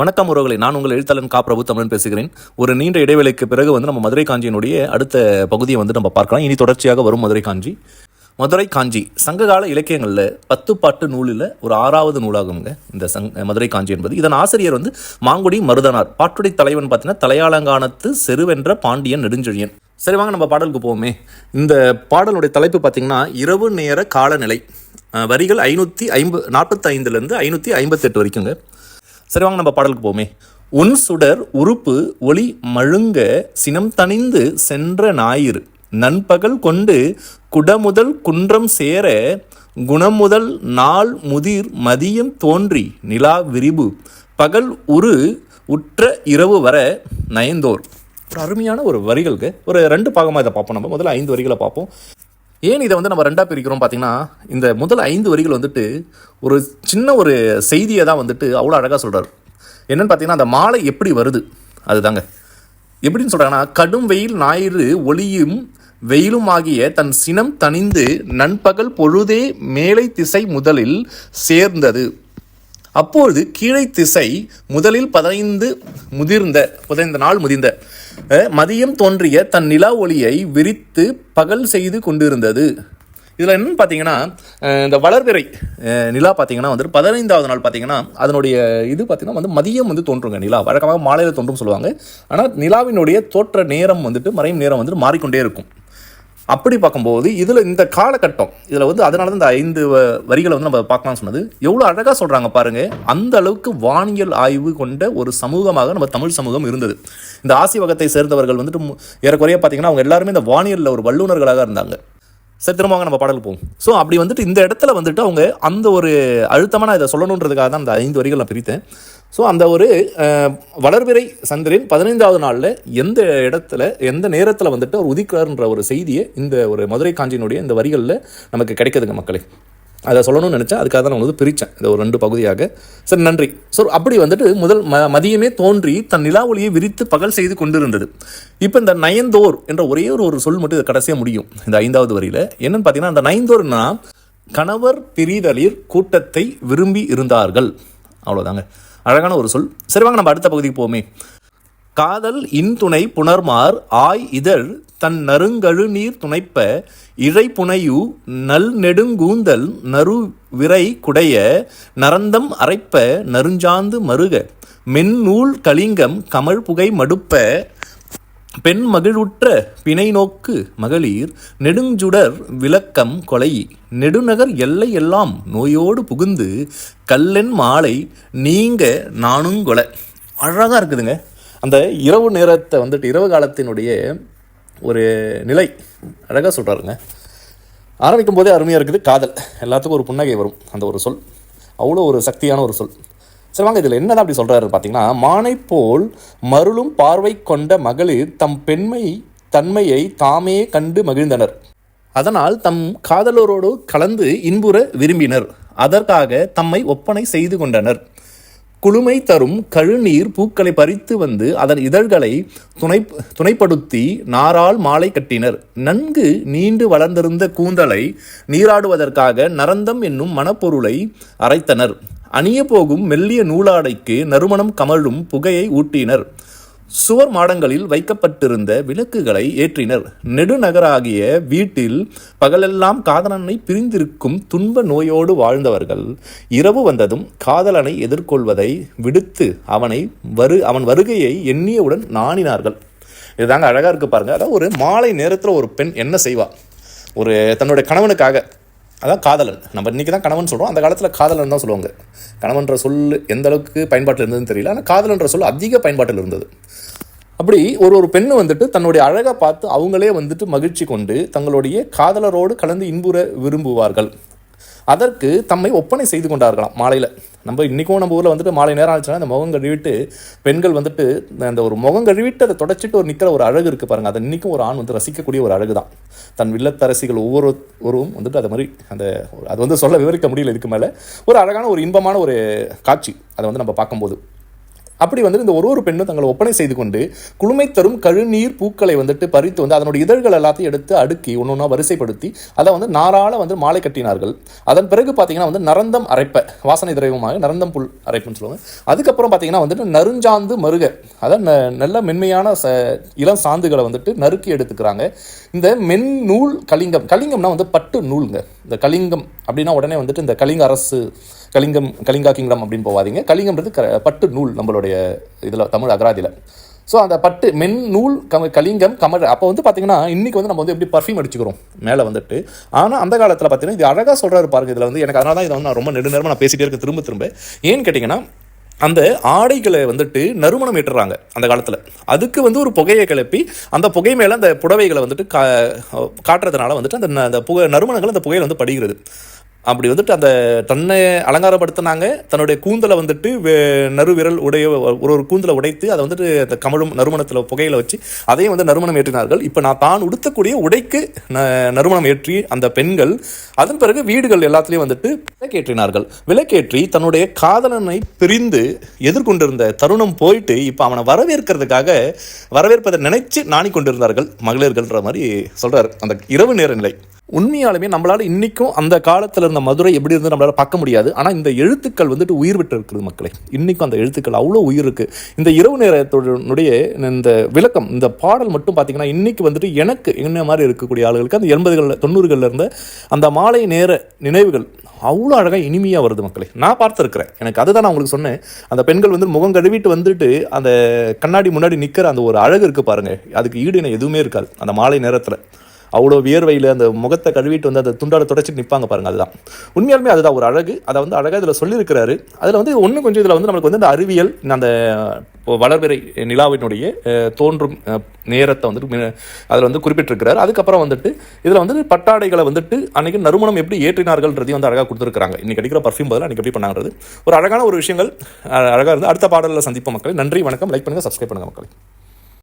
வணக்கம் உறவுகளை நான் உங்கள் எழுத்தாளன் கா. பிரபு தமிழன் பேசுகிறேன். ஒரு நீண்ட இடைவேளைக்கு பிறகு வந்து நம்ம மதுரை காஞ்சியினுடைய அடுத்த பகுதியை வந்து நம்ம பார்க்கலாம். இனி தொடர்ச்சியாக வரும் மதுரை காஞ்சி. மதுரை காஞ்சி சங்ககால இலக்கியங்களில் பத்து பாட்டு நூலில் ஒரு ஆறாவது நூலாகுங்க. இந்த சங் மதுரை காஞ்சி என்பது. இதன் ஆசிரியர் வந்து மாங்குடி மருதனார். பாட்டுடை தலைவன் பார்த்தீங்கன்னா தலையாலங்கானத்து செருவென்ற பாண்டியன் நெடுஞ்செழியன். சரி வாங்க நம்ம பாடலுக்கு போவோமே. இந்த பாடலுடைய தலைப்பு பார்த்தீங்கன்னா இரவு நேர காலநிலை. வரிகள் ஐநூற்றி ஐம்பது நாற்பத்தி ஐந்துலேருந்து ஐநூற்றி ஐம்பத்தெட்டு வரைக்குங்க. சரி வாங்க நம்ம பாடலுக்கு போமே உன் சுடர் உறுப்பு ஒளி மழுங்க சினம் தணிந்து சென்ற ஞாயிறு. நண்பகல் கொண்டு குடமுதல் குன்றம் சேர குணமுதல் நாள் முதிர் மதியம் தோன்றி நிலா விரிபு. பகல் உரு உற்ற இரவு வர நயந்தோர். ஒரு அருமையான ஒரு வரிகளுக்கு ஒரு ரெண்டு பாகமாக இதை பார்ப்போம் நம்ம. முதல்ல ஐந்து வரிகளை பார்ப்போம். ஏன் இதை வந்து நம்ம ரெண்டாக பிரிக்கிறோம் பார்த்தீங்கன்னா இந்த முதல் ஐந்து வரிகள் வந்துட்டு ஒரு சின்ன ஒரு செய்தியை தான் வந்துட்டு அவ்வளோ அழகாக சொல்கிறார் என்னென்னு பார்த்தீங்கன்னா அந்த மாலை எப்படி வருது? அதுதாங்க. எப்படின்னு சொல்கிறாங்கன்னா கடும் வெயில் ஞாயிறு ஒளியும் வெயிலும் ஆகிய தன் சினம் தணிந்து நண்பகல் பொழுதே மேலை திசை முதலில் சேர்ந்தது. அப்பொழுது கீழை திசை முதலில் பதினைந்து முதிர்ந்த பதினைந்து நாள் முதிர்ந்த. மதியம் தோன்றிய தன் நிலா ஒளியை விரித்து பகல் செய்து கொண்டிருந்தது. இதில் என்னன்னு பார்த்தீங்கன்னா இந்த வளர்பிறை நிலா பார்த்தீங்கன்னா வந்துட்டு பதினைந்தாவது நாள் பார்த்தீங்கன்னா அதனுடைய இது பார்த்தீங்கன்னா வந்து மதியம் வந்து தோன்றுங்க. நிலா வழக்கமாக மாலையில் தோன்றும் சொல்லுவாங்க. ஆனால் நிலாவினுடைய தோற்ற நேரம் வந்துட்டு மறையும் நேரம் வந்துட்டு மாறிக்கொண்டே இருக்கும். அப்படி பார்க்கும்போது இதில் இந்த காலகட்டம் இதில் வந்து அதனால தான் இந்த ஐந்து வரிகளை வந்து நம்ம பார்க்கலாம்னு சொன்னது எவ்வளோ அழகாக சொல்கிறாங்க பாருங்கள் அந்த அளவுக்கு வானியல் ஆய்வு கொண்ட ஒரு சமூகமாக நம்ம தமிழ் சமூகம் இருந்தது. இந்த ஆசி வகத்தை சேர்ந்தவர்கள் வந்துட்டு மு- ஏறக்குறைய பார்த்தீங்கன்னா அவங்க எல்லாருமே இந்த வானியலில் ஒரு வல்லுநர்களாக இருந்தாங்க. சரி திரும்பவாங்க நம்ம பாடல் போவோம். ஸோ அப்படி வந்துட்டு இந்த இடத்துல வந்துட்டு அவங்க அந்த ஒரு அழுத்தமாக நான் இதை சொல்லணுன்றதுக்காக தான் அந்த ஐந்து வரிகள் நான் பிரித்தேன். ஸோ அந்த ஒரு வளர்பிறை சந்திரன் பதினைந்தாவது நாளில் எந்த இடத்துல எந்த நேரத்தில் வந்துட்டு அவர் உதிக்கிறார்ன்ற ஒரு செய்தியை இந்த ஒரு மதுரை காஞ்சியினுடைய இந்த வரிகளில் நமக்கு கிடைக்குதுங்க மக்களே. அதை சொல்லணும்னு நினச்சேன் அதுக்காக தான் நான் வந்து பிரித்தேன் இந்த ஒரு ரெண்டு பகுதியாக. சரி நன்றி. ஸோ அப்படி வந்துட்டு முதல் ம மதியமே தோன்றி தன் நிலா ஒளியை விரித்து பகல் செய்து கொண்டிருந்தது. இப்போ இந்த நயந்தோர் என்ற ஒரே ஒரு ஒரு சொல் மட்டும் இது கடைசியாக முடியும். இந்த ஐந்தாவது வரியில். என்னென்னு பார்த்தீங்கன்னா அந்த நயந்தோர்னா கணவர் பிரிதலிர் கூட்டத்தை விரும்பி இருந்தார்கள். அவ்வளோதாங்க அழகான ஒரு சொல். சரி வாங்க நம்ம அடுத்த பகுதிக்கு போமே காதல் இன்துணை புணர்மார் ஆய் இதழ் தன் நறுங்கழு நீர் துணைப்ப இழை புனையு நல் நெடுங்கூந்தல் நறு விரை குடைய நரந்தம் அரைப்ப நறுஞ்சாந்து மருக மென்னூல் கலிங்கம் கமல் புகை மடுப்ப பெண் மகிழுற்ற பிணை நோக்கு மகளிர் நெடுஞ்சுடர் விளக்கம் கொலை. நெடுநகர் எல்லை எல்லாம் நோயோடு புகுந்து கல்லென் மாலை நீங்க நானுங்கொலை அழகாக இருக்குதுங்க. அந்த இரவு நேரத்தை வந்துட்டு இரவு காலத்தினுடைய ஒரு நிலை. அழகாக சொல்கிறாருங்க ஆரம்பிக்கும் போதே அருமையாக இருக்குது. காதல். எல்லாத்துக்கும் ஒரு புன்னகை வரும். அந்த ஒரு சொல். அவ்வளோ ஒரு சக்தியான ஒரு சொல். சரி வாங்க இதில் என்னதான் அப்படி சொல்கிறாரு பார்த்தீங்கன்னா மானை போல் மருளும் பார்வை கொண்ட மகளிர் தம் பெண்மை தன்மையை தாமே கண்டு மகிழ்ந்தனர். அதனால் தம் காதலரோடு கலந்து இன்புற விரும்பினர். அதற்காக தம்மை ஒப்பனை செய்து கொண்டனர். குளுமை தரும் கழுநீர் பூக்களை பறித்து வந்து அதன் இதழ்களை துணை துணைப்படுத்தி நாரால் மாலை கட்டினர். நன்கு நீண்டு வளர்ந்திருந்த கூந்தலை நீராடுவதற்காக நரந்தம் என்னும் மணப்பொருளை அரைத்தனர். அணிய போகும் மெல்லிய நூலாடைக்கு நறுமணம் கமழும் புகையை ஊட்டினர். சுவர் மாடங்களில் வைக்கப்பட்டிருந்த விளக்குகளை ஏற்றினர். நெடுநகராகிய வீட்டில் பகலெல்லாம் காதலனை பிரிந்திருக்கும் துன்ப நோயோடு வாழ்ந்தவர்கள் இரவு வந்ததும் காதலனை எதிர்கொள்வதை விடுத்து அவனை வரு அவன் வருகையை எண்ணியவுடன் நாணினார்கள். இதுதாங்க அழகாக இருக்கு பாருங்க. அதாவது ஒரு மாலை நேரத்தில் ஒரு பெண் என்ன செய்வா? ஒரு தன்னுடைய கணவனுக்காக அதான் காதலன். நம்ம இன்றைக்கி தான் கணவன் சொல்கிறோம் அந்த காலத்தில் காதலன் தான் சொல்லுவாங்க. கணவன்ற சொல் எந்த அளவுக்கு பயன்பாட்டில் இருந்ததுன்னு தெரியல. ஆனால் காதலன்ற சொல் அதிக பயன்பாட்டில் இருந்தது. அப்படி ஒரு ஒரு பெண் வந்துட்டு தன்னுடைய அழகை பார்த்து அவங்களே வந்துட்டு மகிழ்ச்சி கொண்டு தங்களுடைய காதலரோடு கலந்து இன்புற விரும்புவார்கள். அதற்கு தம்மை ஒப்பனை செய்து கொண்டார்களாம் மாலையில். நம்ம இன்றைக்கும் நம்ம ஊரில் வந்துட்டு மாலை நேரம் ஆச்சுன்னா அந்த முகம் கழுவிட்டு பெண்கள் வந்துட்டு அந்த ஒரு முகம் கழுவிட்டு அதை தொடச்சிட்டு ஒரு நிற்கிற ஒரு அழகு இருக்குது பாருங்கள் அதை இன்றைக்கும் ஒரு ஆண் வந்து ரசிக்கக்கூடிய ஒரு அழகு தான் தன் வில்லத்தரசிகள் ஒவ்வொருவரும் வந்துட்டு அது மாதிரி அந்த அது வந்து சொல்ல விவரிக்க முடியல இதுக்கு மேலே. ஒரு அழகான ஒரு இன்பமான ஒரு காட்சி அதை வந்து நம்ம பார்க்கும்போது. அப்படி வந்து இந்த ஒரு ஒரு பெண்ணும் தங்களை ஒப்பனை செய்து கொண்டு குளுமை தரும் கழுநீர் பூக்களை வந்துட்டு பறித்து வந்து அதனுடைய இதழ்கள் எல்லாத்தையும் எடுத்து அடுக்கி ஒன்று ஒன்றா வரிசைப்படுத்தி அதை வந்து நாரால வந்து மாலை கட்டினார்கள். அதன் பிறகு பார்த்தீங்கன்னா வந்து நரந்தம் அரைப்ப வாசனை திரவியமாக நரந்தம் புல் அரைப்புன்னு சொல்லுவாங்க. அதுக்கப்புறம் பார்த்தீங்கன்னா வந்துட்டு நறுஞ்சாந்து மருக அதான் ந- நல்ல மென்மையான ச இளம் சாந்துகளை வந்துட்டு நறுக்கி எடுத்துக்கிறாங்க. இந்த மென் நூல் கலிங்கம் கலிங்கம்னா வந்து பட்டு நூலுங்க. இந்த கலிங்கம் அப்படின்னா உடனே வந்துட்டு இந்த கலிங்க அரசு கலிங்கம் கலிங்கா கிங்டம் அப்படின்னு போவாதீங்க. கலிங்கம்ன்றது க பட்டு நூல் நம்மளுடைய இதில் தமிழ் அகராதியில். ஸோ அந்த பட்டு மென் நூல் கம கலிங்கம் கமர் அப்போ வந்து பார்த்திங்கன்னா இன்றைக்கி வந்து நம்ம வந்து எப்படி பர்ஃப்யூம் அடிச்சுக்கிறோம் மேலே வந்துட்டு. ஆனால் அந்த காலத்தில் பார்த்தீங்கன்னா இது அழகாக சொல்கிறாரு பாருங்க இதில் வந்து. எனக்கு அதனால தான் இதை வந்து நான் ரொம்ப நெடுநேரமாக நான் பேசிகிட்டே இருக்கேன் திரும்ப திரும்ப. ஏன்னு கேட்டிங்கன்னா அந்த ஆடைகளை வந்துட்டு நறுமணம் ஏற்றுறாங்க அந்த காலத்தில். அதுக்கு வந்து ஒரு புகையை கிளப்பி அந்த புகை மேலே அந்த புடவைகளை வந்துட்டு கா காட்டுறதுனால வந்துட்டு அந்த அந்த புகை நறுமணங்கள் அந்த புகையில் வந்து படுகிறது. அப்படி வந்துட்டு அந்த தன்னை அலங்காரப்படுத்தினாங்க. தன்னுடைய கூந்தலை வந்துட்டு வே- நறுவிரல் உடைய ஒரு ஒரு கூந்தலை உடைத்து அதை வந்துட்டு அந்த கமழும் நறுமணத்தில் புகையில வச்சு அதையும் வந்து நறுமணம் ஏற்றினார்கள். இப்போ நான் தான் உடுத்தக்கூடிய உடைக்கு ந- நறுமணம் ஏற்றி அந்த பெண்கள் அதன் பிறகு வீடுகள் எல்லாத்துலேயும் வந்துட்டு விலைக்கேற்றினார்கள் விலக்கேற்றி தன்னுடைய காதலனை பிரிந்து எதிர்கொண்டிருந்த தருணம் போயிட்டு இப்போ அவனை வரவேற்கிறதுக்காக வரவேற்பதை நினைச்சு நாணி கொண்டிருந்தார்கள் மகளிர்கள்ன்ற மாதிரி சொல்றாரு. அந்த இரவு நேர நிலை உண்மையாலுமே நம்மளால் இன்றைக்கும் அந்த காலத்தில் இருந்த மதுரை எப்படி இருந்து நம்மளால பார்க்க முடியாது. ஆனால் இந்த எழுத்துக்கள் வந்துட்டு உயிர் விட்டு இருக்குது மக்களே. இன்றைக்கும் அந்த எழுத்துக்கள் அவ்வளோ உயிர் இருக்குது இந்த இரவு நேரத்துடைய இந்த விளக்கம் இந்த பாடல் மட்டும் பார்த்தீங்கன்னா இன்றைக்கி வந்துட்டு எனக்கு என்ன மாதிரி இருக்கக்கூடிய ஆளுகளுக்கு அந்த எண்பதுகளில் தொண்ணூறுகளில் இருந்த அந்த மாலை நேர நினைவுகள் அவ்வளோ அழகாக இனிமையாக வருது மக்களே. நான் பார்த்துருக்கிறேன். எனக்கு அதுதான் நான் உங்களுக்கு சொன்னேன். அந்த பெண்கள் வந்து முகம் கழுவிட்டு வந்துட்டு அந்த கண்ணாடி முன்னாடி நிற்கிற அந்த ஒரு அழகு இருக்குது பாருங்கள் அதுக்கு ஈடு எதுவுமே இருக்காது. அந்த மாலை நேரத்தில். அவ்வளோ வியர்வையில் அந்த முகத்தை கழுவிட்டு வந்து அந்த துண்டாட தொடச்சிட்டு நிற்பாங்க பாருங்கள் அதுதான். உண்மையாலுமே அதுதான் ஒரு அழகு. அதை வந்து அழகாக இதில் சொல்லியிருக்கிறாரு. அதில் வந்து ஒன்று கொஞ்சம் இதில் வந்து நம்மளுக்கு வந்து அந்த அறிவியல் அந்த வளர்பிறை நிலாவினுடைய தோன்றும் நேரத்தை வந்துட்டு அதில் வந்து குறிப்பிட்டிருக்கிறார். அதுக்கப்புறம் வந்துட்டு இதில் வந்து பட்டாடைகளை வந்துட்டு அன்றைக்கி நறுமணம் எப்படி ஏற்றினார்கள்ன்றதையும் வந்து அழகாக கொடுத்துருக்காங்க இன்றைக்கி அடிக்கிற பர்ஃப்யூம் பதில் அன்றைக்கி எப்படி பண்ணாங்கிறது ஒரு அழகான ஒரு விஷயங்கள் அழகாக இருந்து அடுத்த பாடலில் சந்திப்போம் மக்களை. நன்றி வணக்கம். லைக் பண்ணுங்கள் சப்ஸ்கிரைப் பண்ணுங்கள் மக்களை.